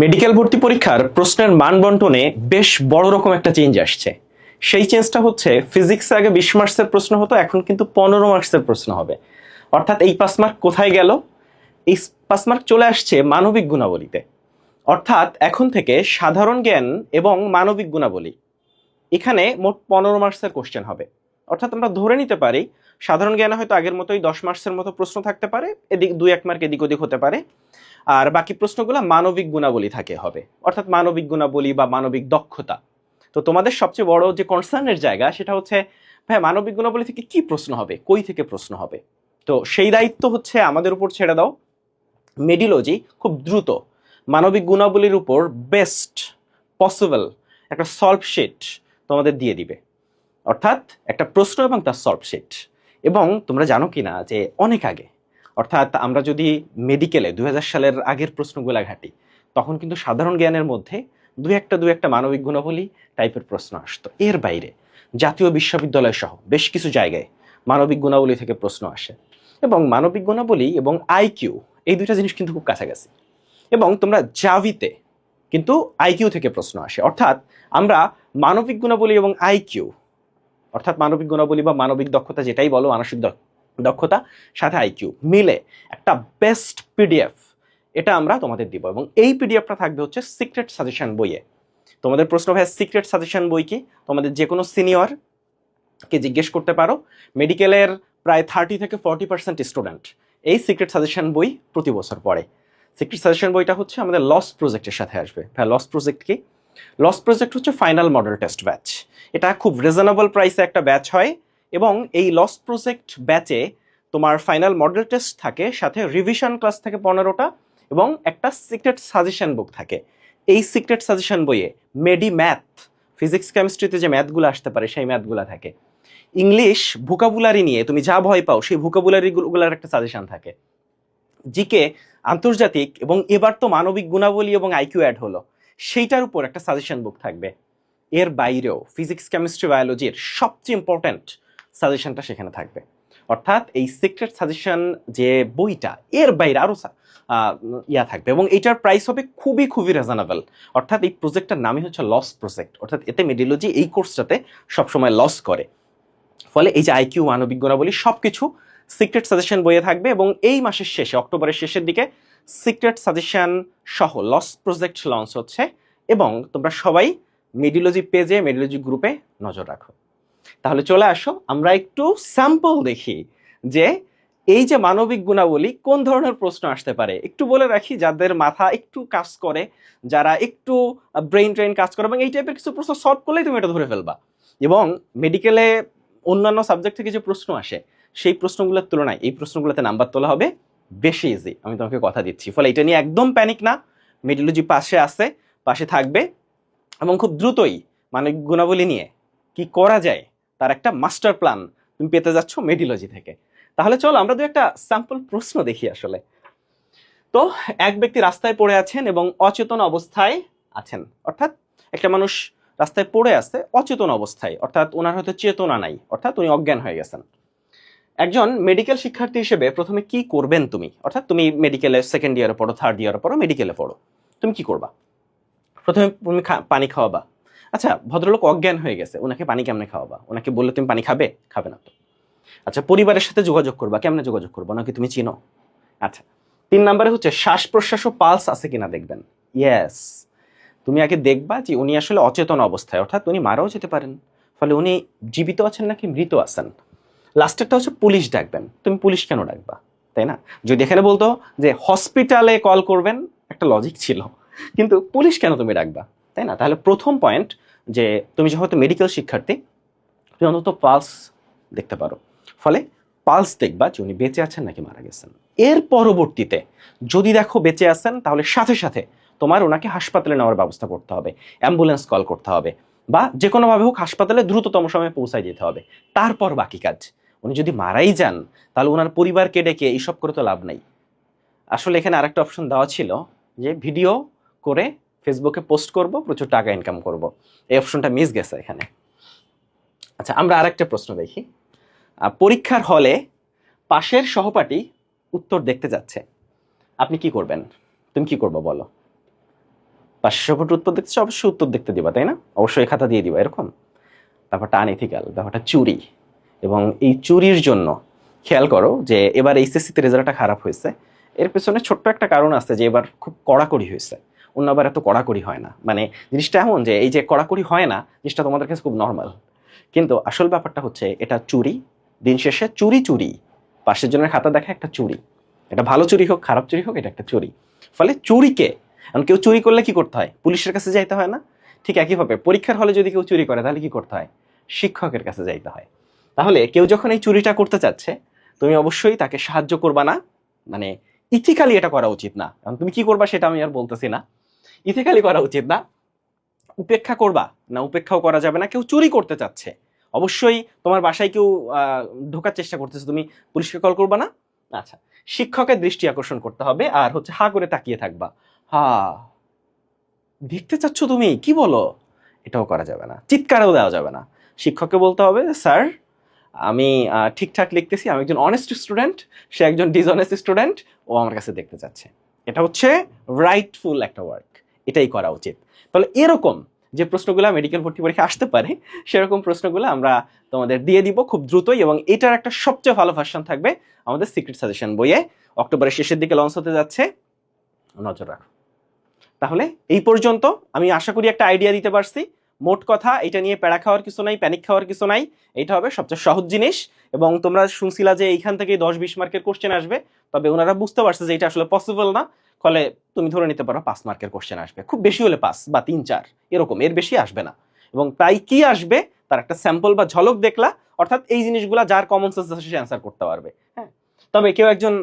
Medical ভর্তি পরীক্ষার প্রশ্নের মান বন্টনে বেশ বড় রকম একটা চেঞ্জ আসছে। সেই চেঞ্জটা হচ্ছে ফিজিক্সে আগে বিশ মার্কসের প্রশ্ন হতো, এখন কিন্তু পনেরো মার্কসের প্রশ্ন হবে। অর্থাৎ এই পাস মার্ক কোথায় গেল? এই পাস মার্ক চলে আসছে মানবিক গুণাবলীতে। অর্থাৎ এখন থেকে সাধারণ জ্ঞান এবং মানবিক গুণাবলী। এখানে মোট পনেরো মার্কসের কোশ্চেন হবে। অর্থাৎ আমরা ধরে নিতে পারি সাধারণ জ্ঞানে হয়তো আগের মতোই দশ মার্কসের মতো প্রশ্ন থাকতে পারে, এদিক দুই এক মার্ক এদিক ওদিক হতে পারে। আর বাকি প্রশ্নগুলো মানবিক গুণাবলী থাকে হবে। অর্থাৎ মানবিক গুণাবলী বা মানবিক দক্ষতা। তো তোমাদের সবচেয়ে বড় যে কনসার্নের জায়গা সেটা হচ্ছে, ভাই মানবিক গুণাবলী থেকে কি প্রশ্ন হবে? কই থেকে প্রশ্ন হবে? তো সেই দায়িত্ব হচ্ছে আমাদের উপর ছেড়ে দাও। মেডিলজি খুব দ্রুত মানবিক গুণাবলীর উপর বেস্ট পসিবল একটা সলভ শিট তোমাদের দিয়ে দিবে। অর্থাৎ একটা প্রশ্ন এবং তার সলভ শিট এবং তোমরা জানো কি না যে অনেক আগে, অর্থাৎ আমরা যদি মেডিকেলে দু হাজার সালের আগের প্রশ্নগুলো ঘাটি, তখন কিন্তু সাধারণ জ্ঞানের মধ্যে দু একটা দু একটা মানবিক গুণাবলী টাইপের প্রশ্ন আসতো। এর বাইরে জাতীয় বিশ্ববিদ্যালয় সহ বেশ কিছু জায়গায় মানবিক গুণাবলী থেকে প্রশ্ন আসে এবং মানবিক গুণাবলী এবং আইকিউ এই দুইটা জিনিস কিন্তু খুব কাছাকাছি। এবং তোমরা জাভিতে কিন্তু আইকিউ থেকে প্রশ্ন আসে। অর্থাৎ আমরা মানবিক গুণাবলী এবং আইকিউ অর্থাৎ মানবিক গুণাবলী বা মানবিক দক্ষতা যেটাই বলো, মানসিক দক্ষ- দক্ষতা, সাথে আইকিউ মিলে একটা বেস্ট পিডিএফ এটা আমরা তোমাদের দিব এবং এই পিডিএফটা থাকবে হচ্ছে সিক্রেট সাজেশন বইয়ে। তোমাদের প্রশ্ন ভাই সিক্রেট সাজেশন বই কি? তোমাদের যে কোনো সিনিয়র কে জিজ্ঞেস করতে পারো মেডিকেলের প্রায় থার্টি থেকে ফর্টি পার্সেন্ট স্টুডেন্ট এই সিক্রেট সাজেশন বই প্রতি বছর পড়ে। সিক্রেট সাজেশন বইটা হচ্ছে আমাদের লস প্রজেক্টের সাথে আসবে। হ্যাঁ লস প্রজেক্ট কি? লস প্রজেক্ট হচ্ছে ফাইনাল মডেল টেস্ট ব্যাচ এটা খুব রিজনেবল প্রাইসে একটা ব্যাচ হয় এবং এই লস প্রজেক্ট ব্যাচে তোমার ফাইনাল মডেল টেস্ট থাকে, সাথে রিভিশন ক্লাস থাকে পনেরোটা এবং একটা সিক্রেট সাজেশন বুক থাকে। এই সিক্রেট সাজেশন বইয়ে মেডি ম্যাথ ফিজিক্স কেমিস্ট্রিতে যে ম্যাথগুলো আসতে পারে, সেই ম্যাথগুলো থাকে। ইংলিশ ভোকাবুলারি নিয়ে তুমি যা ভয় পাও, সেই ভোকাবুলারিগুলোর একটা সাজেশন থাকে। জিকে আন্তর্জাতিক এবং এবার তো মানবিক গুণাবলী এবং আইকিউ অ্যাড হলো। সেইটার উপর একটা সাজেশন বুক থাকবে। এর বাইরেও ফিজিক্স কেমিস্ট্রি বায়োলজির সবচেয়ে ইম্পর্ট্যান্ট সাজেশনটা সেখানে থাকবে। অর্থাৎ এই সিক্রেট সাজেশন যে বইটা, এর বাইরে আরও ইয়া থাকবে এবং এটার প্রাইস হবে খুবই খুবই রিজনেবল অর্থাৎ এই প্রজেক্টটার নামই হচ্ছে লস প্রজেক্ট অর্থাৎ এতে মেডিওলজি এই কোর্সটাতে সবসময় লস করে। ফলে এই যে আইকিউ মানবিক গুণাবলী সব কিছু সিক্রেট সাজেশন বইয়ে থাকবে এবং এই মাসের শেষে, অক্টোবরের শেষের দিকে সিক্রেট সাজেশন সহ লস প্রজেক্ট লঞ্চ হচ্ছে এবং তোমরা সবাই মেডিওলজি পেজে মেডিওলজি গ্রুপে নজর রাখো। তাহলে চলে আসো, আমরা একটু স্যাম্পল দেখি যে এই যে মানবিক গুণাবলী কোন ধরনের প্রশ্ন আসতে পারে। একটু বলে রাখি, যাদের মাথা একটু কাজ করে, যারা একটু ব্রেন ট্রেন কাজ করে, এবং এই টাইপের কিছু প্রশ্ন সলভ করলেই তুমি এটা ধরে ফেলবা। এবং মেডিকেলে অন্যান্য সাবজেক্ট থেকে যে প্রশ্ন আসে, সেই প্রশ্নগুলোর তুলনায়, এই প্রশ্নগুলোতে নাম্বার তোলা হবে বেশি ইজি আমি তোমাকে কথা দিচ্ছি। ফলে এটা নিয়ে একদম প্যানিক না। মেডিলজি পাশে আছে, পাশে থাকবে। এবং খুব দ্রুতই মানে গুণাবলী নিয়ে কি করা যায়, তার একটা মাস্টার প্ল্যান তুমি পেতে যাচ্ছ মেডিলজি থেকে। তাহলে চলো আমরা দু একটা স্যাম্পল প্রশ্ন দেখি আসলে। তো এক ব্যক্তি রাস্তায় পড়ে আছেন এবং অচেতন অবস্থায় আছেন। অর্থাৎ একটা মানুষ রাস্তায় পড়ে আছে অচেতন অবস্থায়। অর্থাৎ ওনার হয়তো চেতনা নাই। অর্থাৎ উনি অজ্ঞান হয়ে গেছেন। একজন মেডিকেল শিক্ষার্থী হিসেবে প্রথমে কি করবেন তুমি? অর্থাৎ তুমি মেডিকেলে সেকেন্ড ইয়ারে পড়ো থার্ড ইয়ারে পড়ো মেডিকেলে পড়ো। তুমি কি করবা? প্রথমে তুমি পানি খাওয়াবা। আচ্ছা ভদ্রলোক অজ্ঞান হয়ে গেছে ওনাকে পানি কেমনে খাওয়াবা? ওনাকে বললে তুমি পানি খাবে? খাবে না তো। আচ্ছা পরিবারের সাথে যোগাযোগ করবা, কেমনে যোগাযোগ করবা? ওনাকে তুমি চিনো? আচ্ছা তিন নম্বরে হচ্ছে, শ্বাস প্রশ্বাস ও পালস আছে কিনা দেখবেন? ইয়েস তুমি আগে দেখবা যে উনি আসলে অচেতন অবস্থায়, অর্থাৎ উনি মারাও যেতে পারেন। ফলে উনি জীবিত আছেন নাকি মৃত আছেন? লাস্টেরটা হচ্ছে পুলিশ ডাকবেন। তুমি পুলিশ কেন ডাকবা? তাই না? যদি এখানে বলতো যে হসপিটালে কল করবেন, একটা লজিক ছিল। কিন্তু পুলিশ কেন তুমি ডাকবা? তাই না? তাহলে প্রথম পয়েন্ট যে তুমি যেহেতু মেডিকেল শিক্ষার্থী, তুমি অন্তত পালস দেখতে পারো। ফলে পালস দেখবা যে উনি বেঁচে আছেন নাকি মারা গেছেন। এর পরবর্তীতে যদি দেখো বেঁচে আছেন, তাহলে সাথে সাথে তোমার ওনাকে হাসপাতালে নেওয়ার ব্যবস্থা করতে হবে। অ্যাম্বুলেন্স কল করতে হবে। বা যে কোনোভাবে হোক হাসপাতালে দ্রুততম সময়ে পৌঁছায় যেতে হবে। তারপর বাকি কাজ। উনি যদি মারাই যান, তাহলে ওনার পরিবারকে ডেকে এইসব করে তো লাভ নাই। আসলে এখানে আরেকটা অপশন দেওয়া ছিল যে ভিডিও করে ফেসবুকে পোস্ট করব, প্রচুর টাকা ইনকাম করব। এই অপশনটা মিস গেছে এখানে। আচ্ছা আমরা আরেকটা প্রশ্ন দেখি। পরীক্ষার হলে পাশের সহপাঠী উত্তর দেখতে যাচ্ছে। আপনি কি করবেন? তুমি কি করব বলো? পাঁচশো ফুট উত্তর দেখতে অবশ্যই উত্তর দেখতে দিবা, তাই না? অবশ্যই খাতা দিয়ে দিবা, এরকম। ব্যাপারটা আনএথিক্যাল ব্যাপারটা চুরি। এবং এই চুরির জন্য, খেয়াল করো যে এবার এইচএসসিতে রেজাল্টটা খারাপ হয়েছে। এর পেছনে ছোট্ট একটা কারণ আছে যে এবার খুব কড়াকড়ি হয়েছে। অন্যবার এত কড়াকড়ি হয় না। মানে জিনিসটা এমন যে এই যে কড়াকড়ি হয় না, জিনিসটা তোমাদের কাছে খুব নর্মাল কিন্তু আসল ব্যাপারটা হচ্ছে এটা চুরি, দিন শেষে চুরি চুরি। পাশের জনের খাতা দেখা একটা চুরি। এটা ভালো চুরি হোক, খারাপ চুরি হোক, এটা একটা চুরি। ফলে চুরিকে, এখন কেউ চুরি করলে কি করতে হয়? পুলিশের কাছে যাইতে হয় না? ঠিক একইভাবে পরীক্ষার হলে যদি কেউ চুরি করে, তাহলে কি করতে হয়? শিক্ষকের কাছে যাইতে হয়। তাহলে কেউ যখন এই চুরিটা করতে চাচ্ছে, তুমি অবশ্যই তাকে সাহায্য করবা না। মানে ইথিক্যালি এটা করা উচিত না। কারণ তুমি কি করবা সেটা আমি আর বলতেছি না। ইথিক্যালি করা উচিত না। উপেক্ষা করবা না, উপেক্ষাও করা যাবে না। কেউ চুরি করতে চাচ্ছে। অবশ্যই তোমার বাসায় কেউ ঢোকার চেষ্টা করতেছে, তুমি পুলিশকে কল করবা না? আচ্ছা শিক্ষকের দৃষ্টি আকর্ষণ করতে হবে আর হচ্ছে হা করে তাকিয়ে থাকবা। হা, দেখতে চাচ্ছ তুমি? কি বলো? এটাও করা যাবে না। চিৎকারও দেওয়া যাবে না। শিক্ষককে বলতে হবে, স্যার আমি ঠিকঠাক লিখতেছি, আমি একজন অনেস্ট স্টুডেন্ট সে একজন ডিসঅনেস্ট স্টুডেন্ট ও আমার কাছে দেখতে চাচ্ছে এটা হচ্ছে রাইটফুল একটা ওয়ার্ক এটাই করা উচিত। তাহলে এরকম যে প্রশ্নগুলো মেডিকেল ভর্তি পরীক্ষা আসতে পারে, সেরকম প্রশ্নগুলো আমরা তোমাদের দিয়ে দিব খুব দ্রুতই এবং এটার একটা সবচেয়ে ভালো ভার্সন থাকবে আমাদের সিক্রেট সাজেশন বইয়ে। অক্টোবরের শেষের দিকে লঞ্চ হতে যাচ্ছে। নজর রাখো। তাহলে এই পর্যন্ত আমি আশা করি একটা আইডিয়া দিতে পারছি। মোট কথা, এটা নিয়ে প্যাড়া খাওয়ার কিছু নাই প্যানিক খাওয়ার কিছু নাই। এটা হবে সবচেয়ে সহজ জিনিস এবং তোমরা শুনছিলা যে এইখান থেকে দশ বিশ মার্কের কোশ্চেন আসবে, তবে ওনারা বুঝতে পারছে যে এটা আসলে পসিবল না। ফলে তুমি ধরে নিতে পারো পাঁচ মার্কের কোশ্চেন আসবে। খুব বেশি হলে পাঁচ বা তিন, চার, এরকম, এর বেশি আসবে না। এবং তাই কি আসবে, তার একটা স্যাম্পল বা ঝলক দেখলা, অর্থাৎ এই জিনিসগুলা যার কমন সেন্স আছে সে অ্যান্সার করতে পারবে হ্যাঁ? তবে কেউ একজন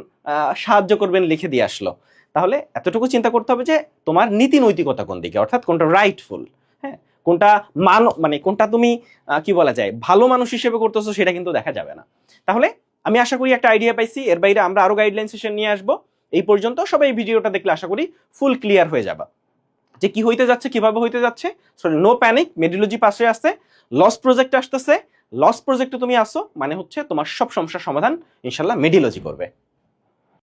সাহায্য করবেন লিখে দিয়ে আসলো। তাহলে এতটুকু চিন্তা করতে হবে যে তোমার নীতি নৈতিকতা কোন দিকে, অর্থাৎ কোনটা রাইটফুল কোনটা মান মানে কোনটা তুমি কি বলা যায়, ভালো মানুষ হিসেবে করতেছো সেটা কিন্তু দেখা যাবে না। তাহলে আমি আশা করি একটা আইডিয়া পাইছি, এর বাইরে আমরা আরও গাইডলাইন সেশন নিয়ে আসব। এই পর্যন্ত সবাই এই ভিডিওটা দেখলে আশা করি ফুল ক্লিয়ার হয়ে যাবে। যে কি হইতে যাচ্ছে, কীভাবে হইতে যাচ্ছে সরি নো প্যানিক মেডিলজি পাশে আসছে লস প্রজেক্ট আসতেছে লস প্রজেক্টে তুমি আসো মানে হচ্ছে তোমার সব সমস্যার সমাধান, ইনশাল্লাহ মেডিলজি করবে।